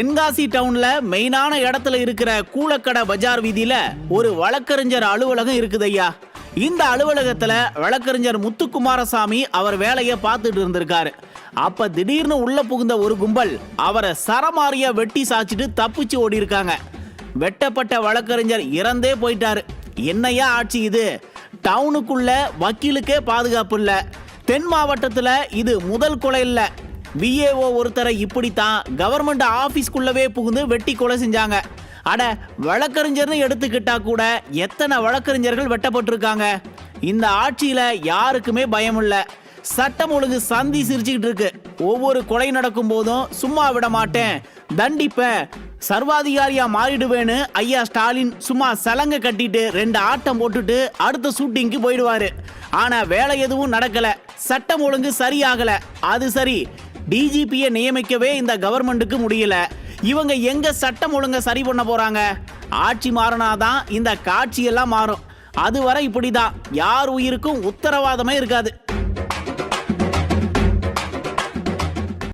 தென்காசி டவுன்ல மெயினான இடத்துல இருக்கிற கூலக்கடை பஜார் வீதியில ஒரு வழக்கறிஞர் அலுவலகம் இருக்குது ஐயா இந்த அலுவலகத்துல வழக்கறிஞர் முத்துக்குமாரசாமி அவர் வேலையை பார்த்துட்டு இருந்திருக்காரு. அப்ப திடீர்னு உள்ள புகுந்த ஒரு கும்பல் அவரை சரமாரியா வெட்டி சாச்சிட்டு தப்பிச்சு ஓடி இருக்காங்க வெட்டப்பட்ட வழக்கறிஞர் இறந்தே போயிட்டாரு. என்னையா ஆட்சி இது? டவுனுக்குள்ள வக்கீலுக்கே பாதுகாப்பு இல்ல. தென் மாவட்டத்துல இது முதல் கொலை இல்லை. விஏஓ ஒருத்தரை இப்படித்தான் கவர்மெண்ட் ஆஃபீஸ்க்குள்ளவே புகுந்து வெட்டி கொலை செஞ்சாங்க. அட வழக்கறிஞர்னு எடுத்துக்கிட்டா கூட எத்தனை வழக்கறிஞர்கள் வெட்டப்பட்டிருக்காங்க? இந்த ஆட்சியில யாருக்குமே பயம் இல்லை சட்டம் ஒழுங்கு சந்தி சிரிச்சுக்கிட்டு இருக்கு. ஒவ்வொரு கொலை நடக்கும் போதும் சும்மா விட மாட்டேன். தண்டிப்பேன் சர்வாதிகாரியா மாறிடுவேன்னு ஐயா ஸ்டாலின் சும்மா சலங்க கட்டிட்டு ரெண்டு ஆட்டம் போட்டுட்டு அடுத்த ஷூட்டிங்க்கு போயிடுவாரு. ஆனா வேலை எதுவும் நடக்கல. சட்டம் ஒழுங்கு சரியாகல. அது சரி. டிஜிபியை நியமிக்கவே இந்த கவர்மெண்ட்டுக்கு முடியல. இவங்க எங்க சட்டம் ஒழுங்க சரி பண்ண போறாங்க? ஆட்சி மாறினாதான் இந்த காட்சியெல்லாம் மாறும். அதுவரை இப்படிதான். யார் உயிருக்கும் உத்தரவாதமே இருக்காது.